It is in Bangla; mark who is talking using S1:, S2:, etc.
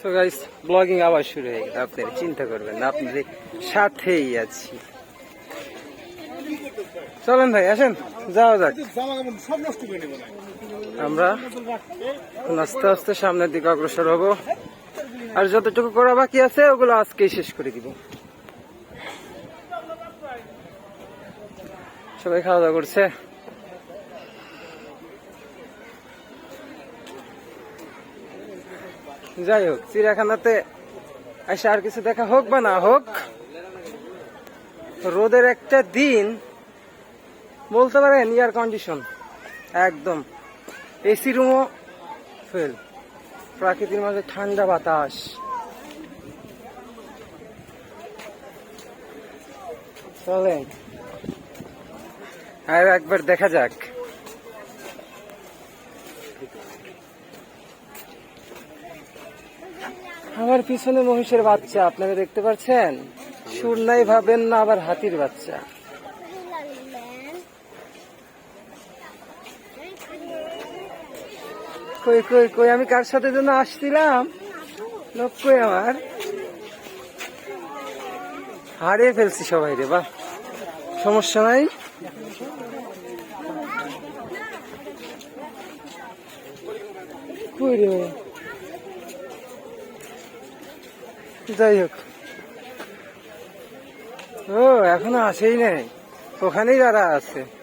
S1: সো গাইস ব্লগিং আবার শুরু হয়ে গেল আপনারা চিন্তা করবেন না আপনাদের সাথেই আছি। চলেন ভাই, আসেন, যাওয়া যাক। আমরা আস্তে আস্তে সামনের দিকে অগ্রসর হব। আর যতটুকু করা বাকি আছে, ওগুলো আজকেই শেষ করে দিব। সবাই খাওয়া দাওয়া করছে? যাই হোক, চিড়িয়াখানাতে এসে আর কিছু দেখা হোক বা না হোক, রোদের একটা দিন বলতে পারেন এয়ার কন্ডিশন, একদম এসি রুমও ফেল প্রাকৃতির মাঝে ঠান্ডা বাতাস। চলেন, আর একবার দেখা যাক। আমার পিছনে মহিষের বাচ্চা, আপনারা দেখতে পাচ্ছেন? সুর নাই ভাবেন না, আবার হাতির বাচ্চা। কই কই কই, আমি কার সাথে যেন আসছিলাম? লোক কই আমার? হারিয়ে ফেলছি সবাই রে, বাহ। সমস্যা নাই? কই রে? যাই হোক। ও এখনও আসেই নাই। ওখানেই যারা আছে।